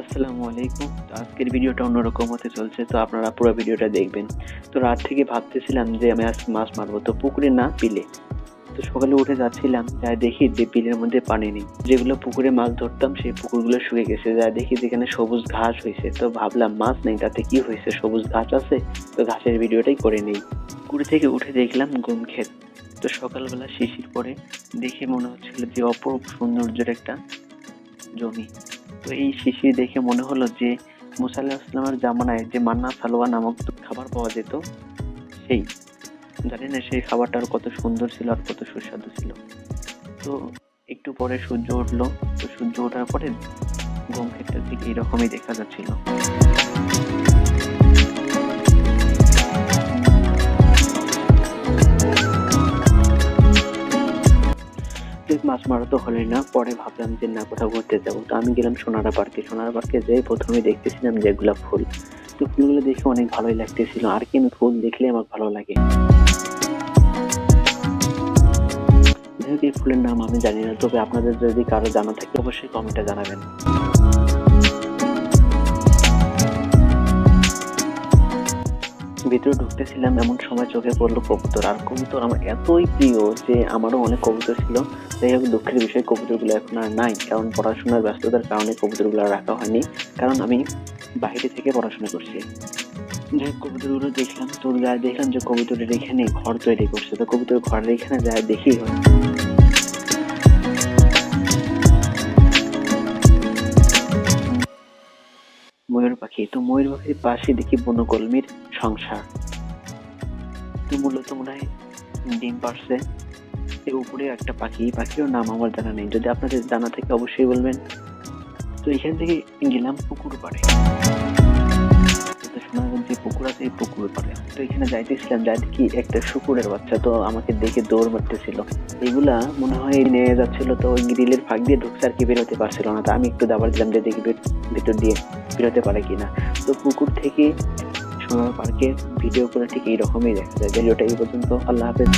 আসসালামু আলাইকুম। তো আজকের ভিডিওটা অন্যরকম হতে চলছে, তো আপনারা পুরো ভিডিওটা দেখবেন। তো রাত থেকে ভাবতেছিলাম যে আমি আজ মাছ মারবো, তো পুকুরে না পিলে। তো সকালে উঠে যাচ্ছিলাম, যাই দেখি যে বিলের মধ্যে পানি নেই। যেগুলো পুকুরে মাছ ধরতাম, সেই পুকুরগুলো শুকে গেছে। যাই দেখি যেখানে সবুজ ঘাস হয়েছে, তো ভাবলাম মাছ নেই, তাতে কি হয়েছে? সবুজ ঘাস আছে? তো ঘাসের ভিডিওটাই করে নেই। পুকুরে থেকে উঠে দেখলাম গম ক্ষেত। তো সকালবেলা শিশির পরে দেখে মনে হচ্ছিল যে অপরূপ সৌন্দর্যের একটা জমি। তো এই শিশির দেখে মনে হলো যে মুসা আল্লাহ ইসলামের জামানায় যে মান্না সালোয়া নামক খাবার পাওয়া যেত, সেই। জানি না সেই খাবারটার কত সুন্দর ছিল আর কত সুস্বাদু ছিল। তো একটু পরে সূর্য উঠল। তো সূর্য ওঠার পরে গম ক্ষেত্রের দিকে এইরকমই দেখা যাচ্ছিল। মাছ মারা তো হলেই না, পরে ভাবলাম যে না, কোথাও ঘুরতে যাব। তো আমি গেলাম সোনারা পার্কে। সোনারা পার্কে যেয়ে প্রথমে দেখতেছিলাম যে গোলাপ ফুল। তো ফুলগুলো দেখে অনেক ভালোই লাগতেছিল। আর কি আমি ফুল দেখলে আমার ভালো লাগে। এই ফুলের নাম আমি জানি না, তবে আপনাদের যদি কারও জানা থাকে, অবশ্যই কমেন্টে জানাবেন। ভিতরে ঢুকতেছিলাম, এমন সময় চোখে পড়ল কবুতর। আর কবুতর আমার এতই প্রিয় যে আমারও অনেক কবুতর ছিল। যাই হোক, দুঃখের বিষয়, কবুতরগুলো এখন আর নাই। কারণ পড়াশোনার ব্যস্ততার কারণে কবুতরগুলো রাখা হয়নি। কারণ আমি বাইরে থেকে পড়াশোনা করছি। হোক, কবুতরগুলো দেখলাম, তো যাই দেখলাম যে কবুতরের এখানে ঘর তৈরি করছে। তো কবুতর ঘরের এখানে যাই দেখি হয়। পাখি, তো ময়ূর পাখির পাশে দেখি বনকলমির সংসার। তো মূলত মনে হয় ডিম পারছে এর উপরে একটা পাখি। পাখির নাম আমার জানা নেই। যদি আপনাদের জানা থাকে অবশ্যই বলবেন। তো এখান থেকে গেলাম পুকুর পাড়ে। সোনাগঞ্জ যে পুকুর আছে পুকুর তো এখানে যাইতেছিলাম, যাইতে কি একটা শুকুরের বাচ্চা তো আমাকে দেখে দৌড় মারতেছিল। এগুলা মনে হয় নিয়ে যাচ্ছিল, তো ওই গ্রিলের ফাঁক দিয়ে ঢুকছে আর কি, বেরোতে পারছিল না। তো আমি একটু দাবার দিলাম যে দেখি ভিতর দিয়ে বেরোতে পারে কিনা। তো পুকুর থেকে সোনার পার্কের ভিডিও করে ঠিক এইরকমই দেখা যায়। ভিডিওটা এই পর্যন্ত। আল্লাহ হাফেজ।